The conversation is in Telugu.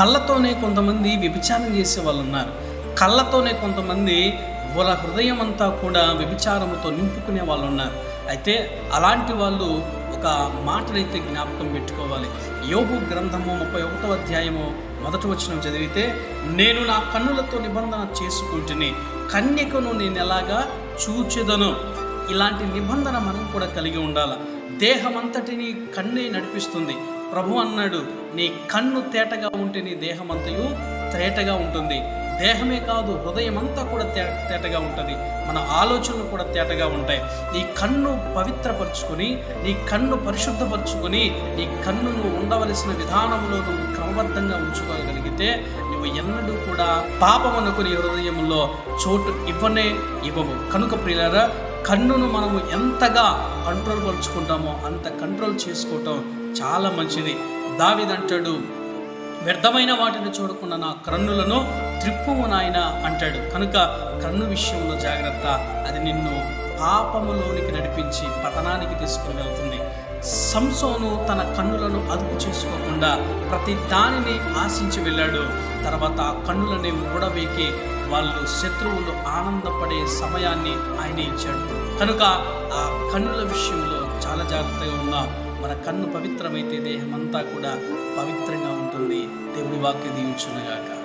కళ్ళతోనే కొంతమంది వ్యభిచారం చేసే వాళ్ళు ఉన్నారు. కళ్ళతోనే కొంతమంది వాళ్ళ హృదయం అంతా కూడా వ్యభిచారముతో నింపుకునే వాళ్ళు ఉన్నారు. అయితే అలాంటి వాళ్ళు ఒక మాటనైతే జ్ఞాపకం పెట్టుకోవాలి. యోగు గ్రంథము ముప్పై ఒకటో అధ్యాయము మొదటి వచనం చదివితే నేను నా కన్నులతో నిబంధన చేసుకుంటుని కన్యకను నేను ఎలాగా చూచెదను? ఇలాంటి నిబంధన మనం కూడా కలిగి ఉండాలి. దేహమంతటిని కన్నే నడిపిస్తుంది. ప్రభు అన్నాడు నీ కన్ను తేటగా ఉంటే నీ దేహమంతయు తేటగా ఉంటుంది. దేహమే కాదు హృదయం అంతా కూడా తే తేటగా ఉంటుంది. మన ఆలోచనలు కూడా తేటగా ఉంటాయి. నీ కన్ను పవిత్రపరుచుకొని నీ కన్ను పరిశుద్ధపరుచుకొని నీ కన్ను నువ్వు ఉండవలసిన విధానంలో నువ్వు క్రమబద్ధంగా ఉంచుకోగలిగితే నువ్వు ఎన్నడూ కూడా పాపం నీ హృదయంలో చోటు ఇవ్వనే ఇవ్వవు. కనుక ప్రియులరా కన్నును మనము ఎంతగా కంట్రోల్ పరుచుకుంటామో అంత కంట్రోల్ చేసుకోవటం చాలా మంచిది. దావిదంటాడు వ్యర్థమైన వాటిని చూడకుండా నా కన్నులను త్రిప్పుము నాయన అంటాడు. కనుక కన్ను విషయంలో జాగ్రత్త. అది నిన్ను పాపములోనికి నడిపించి పతనానికి తీసుకుని వెళ్తుంది. సంసోను తన కన్నులను అదుపు చేసుకోకుండా ప్రతి దానిని ఆశించి వెళ్ళాడు. తర్వాత ఆ కన్నులని ఊడవేకి వాళ్ళు శత్రువులు ఆనందపడే సమయాన్ని ఆయన ఇచ్చాడు. కనుక ఆ కన్నుల విషయంలో చాలా జాగ్రత్తగా ఉన్నా మన కన్ను పవిత్రమైతే దేహమంతా కూడా పవిత్రంగా ఉంటుంది. దేవుడి వాక్య దీవించునుగాక.